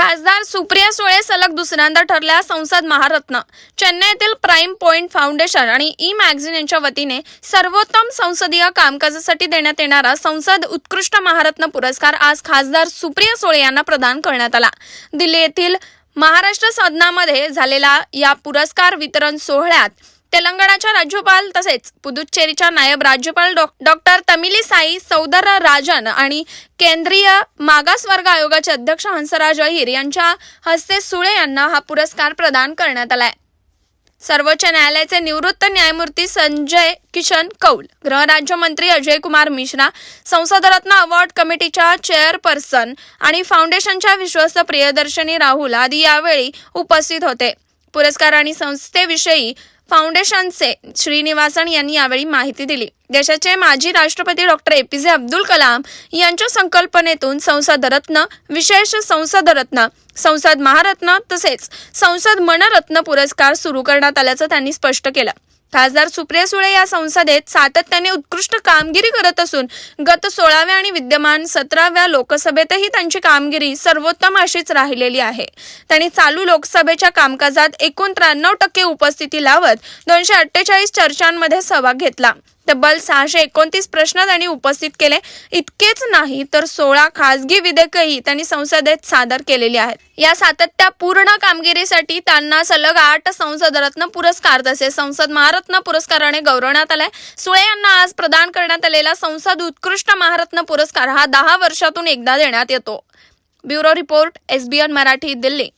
खासदार सुप्रिया सुळे सलग दुसऱ्यांदा ठरल्या संसद महारत्न. चेन्नईतील प्राईम पॉइंट फाउंडेशन आणि ई मॅगझिन यांच्या वतीने सर्वोत्तम संसदीय कामकाजासाठी देण्यात येणारा संसद उत्कृष्ट महारत्न पुरस्कार आज खासदार सुप्रिया सुळे यांना प्रदान करण्यात आला. दिल्ली येथील महाराष्ट्र सदनामध्ये झालेला या पुरस्कार वितरण सोहळ्यात तेलंगणाच्या राज्यपाल तसेच पुदुच्चेरीच्या नायब राज्यपाल डॉ- डॉक्टर तमिलीसाई सौदर राजन आणि केंद्रीय मागासवर्ग आयोगाचे अध्यक्ष हंसराज अहिर यांच्या हस्ते सुळे यांना हा पुरस्कार प्रदान करण्यात आलाय. सर्वोच्च न्यायालयाचे निवृत्त न्यायमूर्ती संजय किशन कौल गृहराज्यमंत्री अजय कुमार मिश्रा संसदरत्न अवॉर्ड कमिटीच्या चेअरपर्सन आणि फाउंडेशनच्या विश्वस्त प्रियदर्शनी राहुल आदी यावेळी उपस्थित होते. पुरस्कार आणि संस्थेविषयी फाउंडेशनचे श्रीनिवासन यांनी यावेळी माहिती दिली. देशाचे माजी राष्ट्रपती डॉक्टर ए पी जे अब्दुल कलाम यांच्या संकल्पनेतून संसद रत्न विशेष संसद रत्न संसद महारत्न तसेच संसद मनरत्न पुरस्कार सुरू करण्यात आल्याचं त्यांनी स्पष्ट केलं. खासदार सुप्रिया सुळे या संसदेत सातत्याने उत्कृष्ट कामगिरी करत असून गत सोळाव्या आणि विद्यमान सतराव्या लोकसभेतही त्यांची कामगिरी सर्वोत्तम अशीच राहिलेली आहे. त्यांनी चालू लोकसभेच्या कामकाजात एकूण त्र्याण्णव टक्के उपस्थिती लावत दोनशे अठ्ठेचाळीस चर्चांमध्ये सहभाग घेतला. तब्बल सहाशे एकोणतीस प्रश्न त्यांनी उपस्थित केले. इतकेच नाही तर सोळा खासगी विधेयकही त्यांनी संसदेत सादर केलेली आहेत. या सातत्यपूर्ण कामगिरीसाठी त्यांना सलग आठ संसदरत्न पुरस्कार तसेच संसद महारत्न पुरस्काराने गौरवण्यात आलाय सुळे यांना आज प्रदान करण्यात आलेला संसद उत्कृष्ट महारत्न पुरस्कार हा दहा वर्षातून एकदा देण्यात येतो. Bureau report SBN Marathi Delhi.